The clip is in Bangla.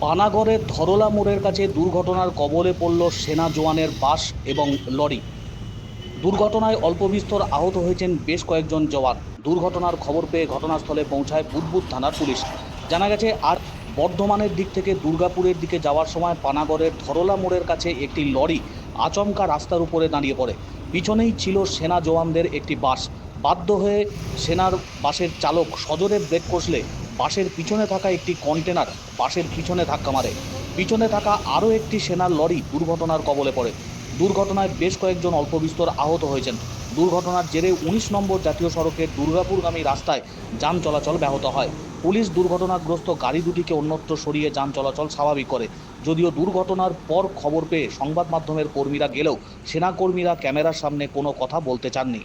পানাগড়ের ধরলা মোড়ের কাছে দুর্ঘটনার কবলে পড়ল সেনা জওয়ানের বাস এবং লরি। দুর্ঘটনায় অল্পবিস্তর আহত হয়েছেন বেশ কয়েকজন জওয়ান। দুর্ঘটনার খবর পেয়ে ঘটনাস্থলে পৌঁছায় বুধবুদ থানার পুলিশ। জানা গেছে, আর বর্ধমানের দিক থেকে দুর্গাপুরের দিকে যাওয়ার সময় পানাগড়ের ধরলা মোড়ের কাছে একটি লরি আচমকা রাস্তার উপরে দাঁড়িয়ে পড়ে। পিছনেই ছিল সেনা জওয়ানদের একটি বাস। বাধ্য হয়ে সেনার বাসের চালক সজোরে ব্রেক কষলে বাসের পিছনে থাকা একটি কন্টেনার বাসের পিছনে ধাক্কা মারে। পিছনে থাকা আরও একটি সেনার লরি দুর্ঘটনার কবলে পড়ে। দুর্ঘটনায় বেশ কয়েকজন অল্পবিস্তর আহত হয়েছেন। দুর্ঘটনার জেরে উনিশ নম্বর জাতীয় সড়কের দুর্গাপুরগামী রাস্তায় যান চলাচল ব্যাহত হয়। পুলিশ দুর্ঘটনাগ্রস্ত গাড়ি দুটিকে অন্যত্র সরিয়ে যান চলাচল স্বাভাবিক করে। যদিও দুর্ঘটনার পর খবর পেয়ে সংবাদ মাধ্যমের কর্মীরা গেলেও সেনাকর্মীরা ক্যামেরার সামনে কোনো কথা বলতে চাননি।